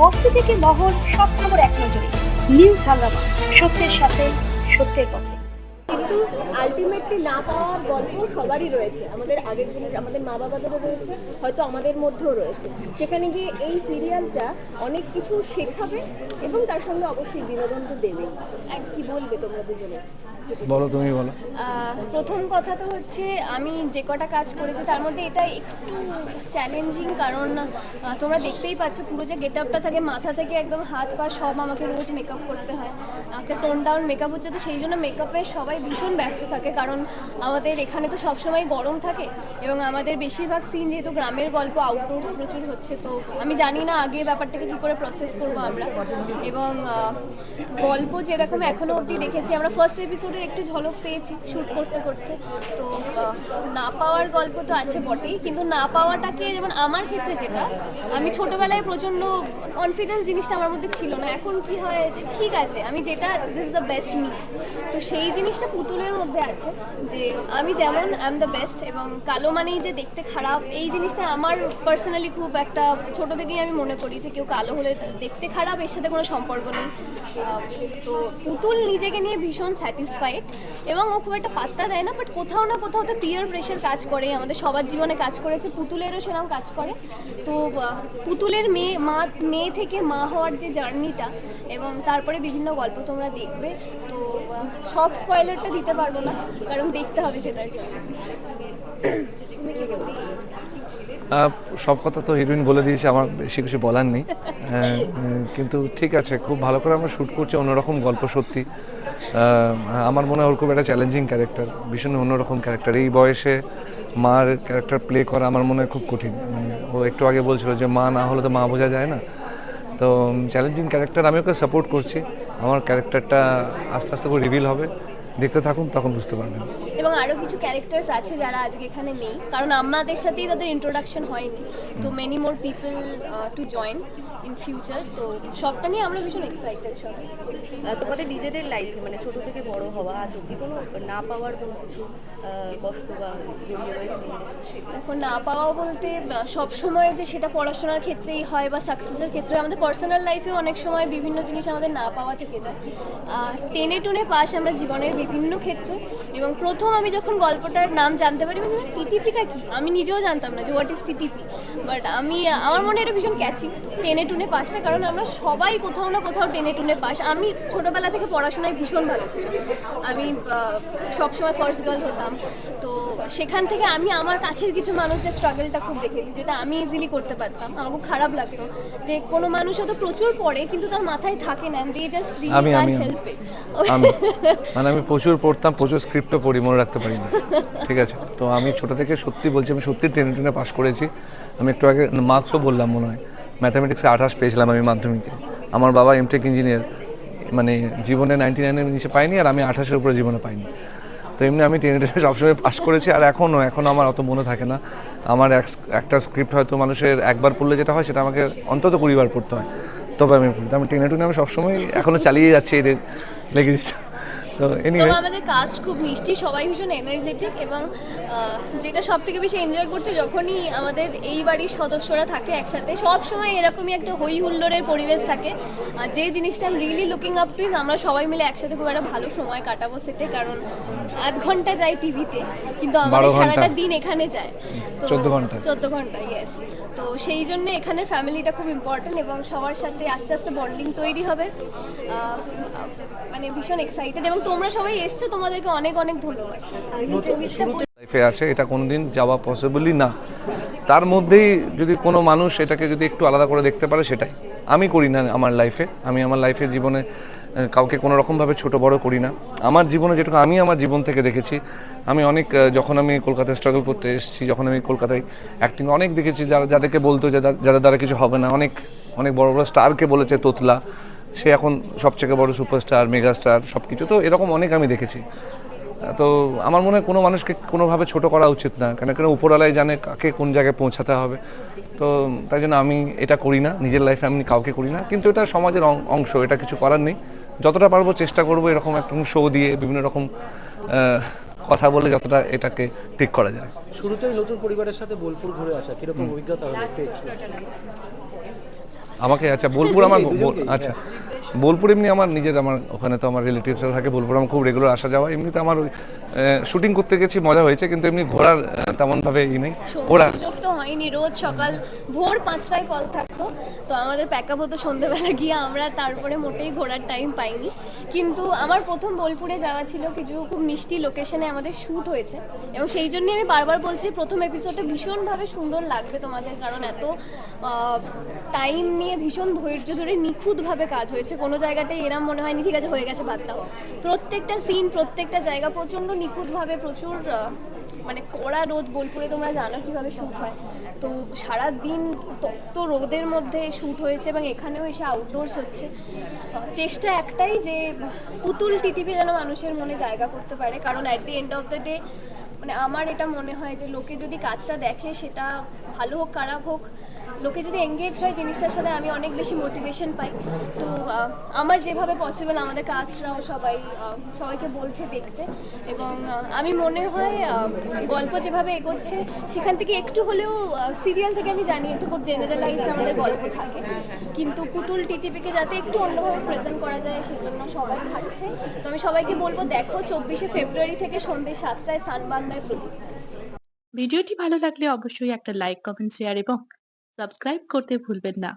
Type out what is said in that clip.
বস্তি থেকে মহল সব খবর এক নজরে। নিউজ হাঙ্গামা সত্যের সাথে সত্যের পথে। কিন্তু আলটিমেটলি না পাওয়ার গল্প সবারই রয়েছে। আমাদের আগের জেনের, আমাদের মা বাবাদেরও রয়েছে, হয়তো আমাদের মধ্যেও রয়েছে। সেখানে গিয়ে এই সিরিয়ালটা অনেক কিছু শেখাবে এবং তার সঙ্গে অবশ্যই বিনোদন তো দেবেই। এক কি বলবে তোমরা দুজনে? বলো, তুমি বলো। প্রথম কথা তো হচ্ছে আমি যে কটা কাজ করেছি তার মধ্যে এটা একটু চ্যালেঞ্জিং কারণ তোমরা দেখতেই পাচ্ছ পুরো যে গেট আপটা থাকে, মাথা থেকে একদম হাত পা সব আমাকে রোজ মেকআপ করতে হয়। একটা টোন ডাউন মেকআপ হচ্ছে তো সেই জন্য মেকআপে সবাই ভীষণ ব্যস্ত থাকে কারণ আমাদের এখানে তো সবসময় গরম থাকে এবং আমাদের বেশিরভাগ সিন যেহেতু গ্রামের গল্প আউটডোর্স প্রচুর হচ্ছে তো আমি জানি না আগে ব্যাপারটাকে কী করে প্রসেস করব আমরা। এবং গল্প যেরকম এখনও অবধি দেখেছি, আমরা ফার্স্ট এপিসোডের একটু ঝলক পেয়েছি শ্যুট করতে করতে। তো না পাওয়ার গল্প তো আছে বটেই, কিন্তু না পাওয়াটাকে যেমন আমার ক্ষেত্রে যেটা, আমি ছোটবেলায় প্রচণ্ড কনফিডেন্স জিনিসটা আমার মধ্যে ছিল না। এখন কি হয় যে ঠিক আছে, আমি যেটা this is the best me তো সেই জিনিসটা পুতুলের মধ্যে আছে যে আমি যেমন আই এম দ্য বেস্ট এবং কালো মানেই যে দেখতে খারাপ, এই জিনিসটা আমার পার্সোনালি খুব একটা ছোট থেকেই আমি মনে করি যে কেউ কালো হলে দেখতে খারাপ, এর সাথে কোনো সম্পর্ক নেই। তো পুতুল নিজেকে নিয়ে ভীষণ স্যাটিসফাইড এবং ও খুব একটা পাত্তা দেয় না বাট কোথাও না কোথাও তো পিয়ার প্রেশার কাজ করে আমাদের সবার জীবনে কাজ করেছে পুতুলেরও সেরকম কাজ করে। তো পুতুলের মেয়ে মা মেয়ে থেকে মা হওয়ার যে জার্নিটা এবং তারপরে বিভিন্ন গল্প তোমরা দেখবে তো সব স্পয়লারটা দিতে পারব না কারণ দেখতে হবে সেটা আর কি। আহ, সব কথা তো হিরোইন বলে দিয়েছে আমার বেশি কিছু বলার নেই। হ্যাঁ, কিন্তু ঠিক আছে খুব ভালো করে আমরা শ্যুট করছি অন্যরকম গল্প সত্যি। আমার মনে হয় ওর খুব একটা চ্যালেঞ্জিং ক্যারেক্টার ভীষণ অন্যরকম ক্যারেক্টার এই বয়সে মার ক্যারেক্টার প্লে করা আমার মনে হয় খুব কঠিন। মানে ও একটু আগে বলছিল যে মা না হলে তো মা বোঝা যায় না। তো চ্যালেঞ্জিং ক্যারেক্টার আমি ওকে সাপোর্ট করছি। আমার ক্যারেক্টারটা আস্তে আস্তে করে রিভিল হবে। দেখতে থাকুন তখন বুঝতে পারবেন। এবং আরও কিছু ক্যারেক্টার্স আছে যারা আজকে এখানে নেই। কারণ আমাদের সাথেই তাদের ইন্ট্রোডাকশন হয়নি। তো many more people to join in future তো সবটা নিয়ে আমরা ভীষণ এক্সাইটেড সবাই। তোমাদের নিজেদের লাইফে মানে ছোট থেকে বড় হওয়া অব্দি কোনো না পাওয়ার কোনো কিছু কষ্ট বা জড়িয়ে রয়েছে এখন না পাওয়া বলতে সব সময় যে সেটা পড়াশোনার ক্ষেত্রেই হয় বা সাকসেসের ক্ষেত্রে আমাদের পার্সোনাল লাইফেও অনেক সময় বিভিন্ন জিনিস আমাদের না পাওয়া থেকে যায়। আর টেনে টুনে পাস আমরা জীবনের বিভিন্ন ক্ষেত্রে এবং প্রথম আমি যখন গল্পটার নাম জানতে পারি টিটিপিটা কি? আমি নিজেও জানতাম না যে হোয়াট ইজ টিটিপি বাট আমি আমার মনে এটা ভীষণ ক্যাচি টেনে টুনে পাসটা কারণ আমরা সবাই কোথাও না কোথাও টেনে টুনে পাস। আমি ছোটোবেলা থেকে পড়াশোনায় ভীষণ ভালো ছিলাম। আমি সবসময় ফার্স্ট গার্ল হতাম। তো সেখান থেকে আমি আমার কাছের কিছু মানুষের স্ট্রাগলটা খুব দেখেছি যেটা আমি ইজিলি করতে পারতাম। আমার খুব খারাপ লাগতো যে কোনো মানুষ হয়তো প্রচুর পড়ে কিন্তু তার মাথায় থাকে না they just really can help মানে আমি প্রচুর পড়তাম, প্রচুর স্ক্রিপ্টও পড়ি, মনে রাখতে পারি না। ঠিক আছে? তো আমি ছোট থেকে সত্যি বলছি, আমি সত্যি টেনে টেনে পাস করেছি। আমি একটু আগে মার্কসও বললাম মনে হয়। ম্যাথামেটিক্সে আঠাশ পেয়েছিলাম আমি মাধ্যমিকে। আমার বাবা এমটেক ইঞ্জিনিয়ার মানে জীবনে নাইনটি নাইনের নিচে পাইনি আর আমি আঠাশের উপরে জীবনে পাইনি। তো এমনি আমি টেনে টেনে সবসময় পাস করেছি আর এখনও এখনও আমার অত মনে থাকে না। আমার এক- একটা স্ক্রিপ্ট হয়তো মানুষের একবার পড়লে যেটা হয় সেটা আমাকে অন্তত কুড়িবার পড়তে হয়। তবে আমি পড়ি। আমি টেনে টুনে আমি সবসময় এখনও চালিয়ে যাচ্ছি এই লেগেছে তো এনিওয়ে আমাদের কাস্ট খুব মিষ্টি সবাই ভীষণ এনার্জেটিক এবং যেটা সব থেকে বেশি এনজয় করছে যখনই আমাদের এই বাড়ির সদস্যরা থাকে একসাথে সব সময় এরকমই একটা হই হুল্লোড়ের পরিবেশ থাকে। যে জিনিসটা আমি রিয়েলি লুকিং আপ টু আমরা সবাই মিলে একসাথে খুব একটা ভালো সময় কাটাবো সেতে কারণ আধ ঘণ্টা যায় টিভিতে কিন্তু আমাদের সারাটা দিন এখানে যায়। তো 14 ঘণ্টা। চোদ্দ ঘণ্টা ইয়েস তো সেই জন্য এখানের ফ্যামিলিটা খুব ইম্পর্টেন্ট এবং সবার সাথে আস্তে আস্তে বন্ডিং তৈরি হবে। মানে ভীষণ এক্সাইটেড এবং তোমরা সবাই এসছো তোমাদেরকে অনেক অনেক ধন্যবাদ। লাইফে আছে এটা কোনোদিন যাওয়া পসিবলই না। তার মধ্যেই যদি কোনো মানুষ এটাকে যদি একটু আলাদা করে দেখতে পারে সেটাই। আমি করি না আমার লাইফে আমি আমার লাইফে জীবনে কাউকে কোনো রকমভাবে ছোট বড় করি না। আমার জীবনে যেটুকু আমি আমার জীবন থেকে দেখেছি আমি অনেক যখন আমি কলকাতায় স্ট্রাগল করতে এসেছি যখন আমি কলকাতায় অ্যাক্টিং অনেক দেখেছি যারা যাদেরকে বলতো যাদের দ্বারা কিছু হবে না। অনেক অনেক বড় বড় স্টারকে বলেছে তোতলা। সে এখন সবথেকে বড় সুপারস্টার মেগাস্টার সব কিছু তো এরকম অনেক আমি দেখেছি। তো আমার মনে হয় কোনো মানুষকে কোনোভাবে ছোট করা উচিত না। কেন কেন উপরওয়ালাই জানে কাকে কোন জায়গায় পৌঁছাতে হবে। তো তাই জন্য আমি এটা করি না। নিজের লাইফে আমি কাউকে করি না। কিন্তু এটা সমাজের অং- অংশ এটা কিছু করার নেই। যতটা পারব চেষ্টা করব এরকম একটা শো দিয়ে বিভিন্ন রকম কথা বলে যতটা এটাকে ঠিক করা যায়। শুরুতেই নতুন পরিবারের সাথে বোলপুর ঘুরে আসা কীরকম অভিজ্ঞতা আমাকে আচ্ছা বোলপুর আমার আচ্ছা। বোলপুর এমনি আমার নিজের, আমার ওখানে তো আমার রিলেটিভসরা থাকে, বোলপুর আমার খুব রেগুলার আসা যাওয়া। এমনিতে আমার ওই শুটিং করতে গেছি মজা হয়েছে কিন্তু এমনি ঘোরার তেমনভাবে ই নেই। ঘোরা। সুযোগ তো হয়নি রোজ সকাল ভোর পাঁচটায় কল থাকতো তো আমাদের প্যাক আপ হতো সন্ধ্যেবেলা গিয়ে আমরা তারপরে মোটেই ঘোরার টাইম পাইনি। কিন্তু আমার প্রথম বোলপুরে যাওয়া ছিল কিছু খুব মিষ্টি লোকেশনে আমাদের শ্যুট হয়েছে এবং সেই জন্যই আমি বারবার বলছি প্রথম এপিসোডটা ভীষণভাবে সুন্দর লাগবে তোমাদের কারণ এত টাইম নিয়ে ভীষণ ধৈর্য ধরে নিখুঁতভাবে কাজ হয়েছে। কোনো জায়গাটাই এরম মনে হয়নি ঠিক আছে হয়ে গেছে বাদ দাও। প্রত্যেকটা সিন প্রত্যেকটা জায়গা প্রচণ্ড নিখুঁতভাবে প্রচুর মানে কড়া রোদ, বোলপুরে তোমরা জানো কীভাবে শ্যুট হয়। তো সারা দিন তপ্ত রোদের মধ্যে শ্যুট হয়েছে এবং এখানেও এসে আউটডোরস হচ্ছে। চেষ্টা একটাই যে পুতুল টিটিপি যেন মানুষের মনে জায়গা করতে পারে। কারণ at the end of the day মানে আমার এটা মনে হয় যে লোকে যদি কাজটা দেখে, সেটা ভালো হোক, খারাপ হোক লোকে যদি এঙ্গেজ হয় জিনিসটার সাথে আমি অনেক বেশি মোটিভেশন পাই। তো আমার যেভাবে পসিবল আমাদের কাস্টরাও সবাই সবাইকে বলছে দেখতে। এবং আমি মনে হয় গল্প যেভাবে এগোচ্ছে, সেখান থেকে একটু হলেও সিরিয়াল থেকে আমি জানি একটু খুব জেনারেলাইজ আমাদের গল্প থাকে। কিন্তু পুতুল টিটিপিকে যাতে একটু অন্যভাবে প্রেজেন্ট করা যায়, সেজন্য সবাই খাটছে। তো আমি সবাইকে বলব, দেখো, চব্বিশে ফেব্রুয়ারি থেকে সন্ধ্যে সাতটায় সানবাংলায় প্রদীপ। ভিডিওটি ভালো লাগলে অবশ্যই একটা লাইক কমেন্ট শেয়ার এবং সাবস্ক্রাইব করতে ভুলবেন না।